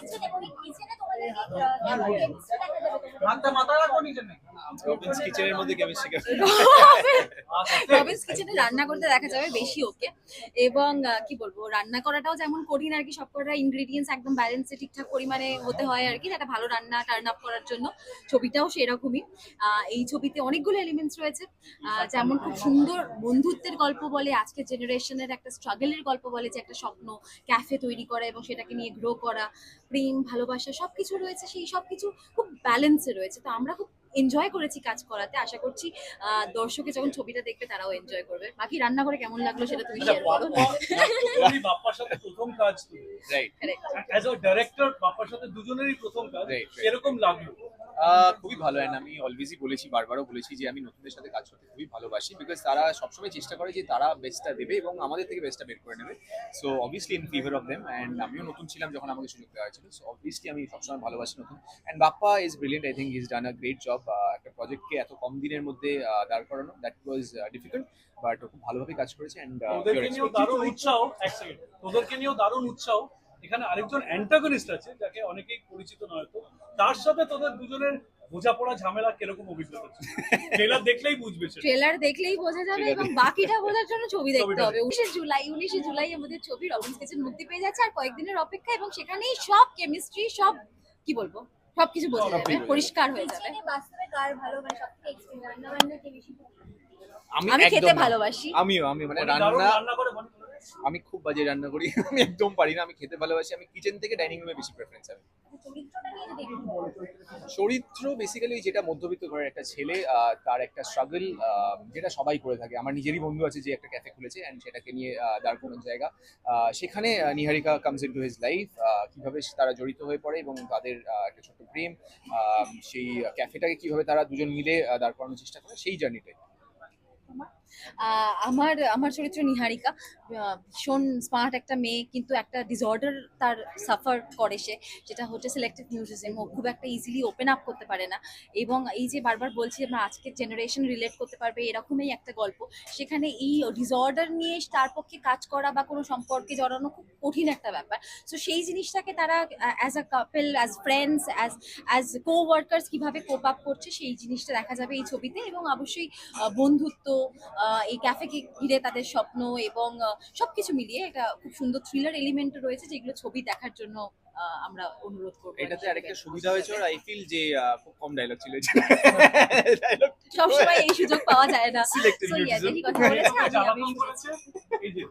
Kitchen এবং এই কিচেনে তোমাদের দেখা যাবে তোমাদের? হাতটা মাথায় রাখো নিচে নেই রবিন্স কিচেনের মধ্যে কেমিস্ট্রি রবিন্স কিচেনে রান্না করতে দেখা যাবে বেশি ওকে এবং কি বলব রান্না করাটাও যেমন আর কি ইনগ্রেডিয়েন্টস একদম ব্যালেন্সে ঠিকঠাক পরিমাণে হতে হয় আর কি একটা ভালো রান্না টার্ন আপ করার জন্য। ছবিটাও সেরকমই। আহ, এই ছবিতে অনেকগুলো এলিমেন্টস রয়েছে। আহ, যেমন খুব সুন্দর বন্ধুত্বের গল্প বলে আজকের জেনারেশনের একটা স্ট্রাগলের গল্প বলে যে একটা স্বপ্ন ক্যাফে তৈরি করা এবং সেটাকে নিয়ে গ্রো করা প্রেম ভালোবাসা সবকিছু রয়েছে সেই সব কিছু খুব ব্যালেন্সে রয়েছে। তো আমরা খুব এনজয় করেছি কাজ করাতে। আশা করছি আহ, দর্শকে যখন ছবিটা দেখবে তারাও এনজয় করবে। বাকি রান্না করে কেমন লাগল সেটা তুমি শেয়ার করো। বাপ্পার সাথে প্রথম কাজ রাইট অ্যাজ আ ডাইরেক্টর বাপ্পার সাথে দুজনেরই প্রথম কাজ. এরকম লাগল। খুবই ভালো। অ্যান্ড আমি অলওয়েজই বলেছি বারবারও বলেছি যে আমি নতুনদের সাথে কাজ করতে খুবই ভালোবাসি বিকজ তারা সবসময় চেষ্টা করে যে তারা বেস্টটা দেবে এবং আমাদের থেকে বেস্টটা বের করে নেবে। So obviously in favour of them and আমিও নতুন ছিলাম যখন আমাকে সুযোগ দেওয়া হয়েছিল। সো অবভিয়াসলি আমি সবসময় ভালোবাসি নতুন। And Bappa is brilliant I think is done a great job একটা প্রজেক্টকে এত কম দিনের মধ্যে দাঁড় করানো দ্যাট ওয়াজ ডিফিকাল্ট বাট খুব ভালোভাবে কাজ করেছে অ্যান্ড তোদেরকে নিয়েও দারুণ উৎসাহ এক সেকেন্ড তোদেরকে নিয়েও দারুণ উৎসাহ। এখানে আরেকজন অ্যান্টাগনিস্ট আছে যাকে অনেকেই পরিচিত নয় তো। তার সাথে তোদের দুজনের বোঝাপড়া ঝামেলা কীরকম অভিজ্ঞতা ট্রেলার দেখলেই বুঝবে ট্রেলার দেখলেই বোঝা যাবে এবং বাকিটা বোঝার জন্য ছবি দেখতে হবে। উনিশে জুলাই উনিশে জুলাই আমাদের ছবি রবিন্স কিচেন মুক্তি পেয়ে যাচ্ছে আর কয়েকদিনের অপেক্ষা এবং সেখানেই সব কেমিস্ট্রি সব কি বলব সবকিছু বোঝা যাবে পরিষ্কার হয়ে যাবে। বাস্তবে কার ভালো মানে সবথেকে রান্না বান্না কে বেশি আমি আমি খেতে ভালোবাসি। আমিও আমি মানে দারুণ রান্না রান্না করে মনে করে। আমি খুব বাজে রান্না করি আমি একদম পারি না আমি খেতে ভালোবাসি আমি কিচেন থেকে ডাইনিং রুমে বেশি প্রেফারেন্স আমি। বলো। চরিত্র বেসিক্যালি যেটা মধ্যবিত্ত ঘরের একটা ছেলে তার একটা স্ট্রাগল যেটা সবাই করে থাকে। আমার নিজেরই বন্ধু আছে যে একটা ক্যাফে খুলেছে অ্যান্ড সেটাকে নিয়ে দাঁড় করানোর জায়গা। সেখানে Niharika comes into his life কীভাবে তারা জড়িত হয়ে পড়ে এবং তাদের একটা ছোট্ট প্রেম সেই ক্যাফেটাকে কীভাবে তারা দুজন মিলে দাঁড় করানোর চেষ্টা করে সেই জার্নিটাই আমার আমার চরিত্র নিহারিকা। ভীষণ স্মার্ট একটা মেয়ে, কিন্তু একটা ডিসঅর্ডার তার সাফার করে সে, যেটা হচ্ছে সিলেক্টিভ মিউজিজম ও খুব একটা ইজিলি ওপেন আপ করতে পারে না। এবং এই যে বারবার বলছি, আমরা আজকের জেনারেশন রিলেট করতে পারবে, এরকমই একটা গল্প। সেখানে এই ডিসঅর্ডার নিয়ে তার পক্ষে কাজ করা বা কোনো সম্পর্কে জড়ানো খুব কঠিন একটা ব্যাপার। সো সেই জিনিসটাকে তারা as a couple as friends as as coworkers কীভাবে কোপ আপ করছে, সেই জিনিসটা দেখা যাবে এই ছবিতে। এবং অবশ্যই বন্ধুত্ব এই ক্যাফেকে ঘিরে তাদের স্বপ্ন এবং আহ, সবকিছু মিলিয়ে এটা খুব সুন্দর থ্রিলার এলিমেন্ট রয়েছে যেগুলো ছবি দেখার জন্য আহ, আমরা অনুরোধ করব এটাতে আরেকটা সুবিধা হয়েছে ওর আই ফিল যে আহ, খুব কম ডায়লগ ছিল সবসময় এই সুযোগ পাওয়া যায় না। Selective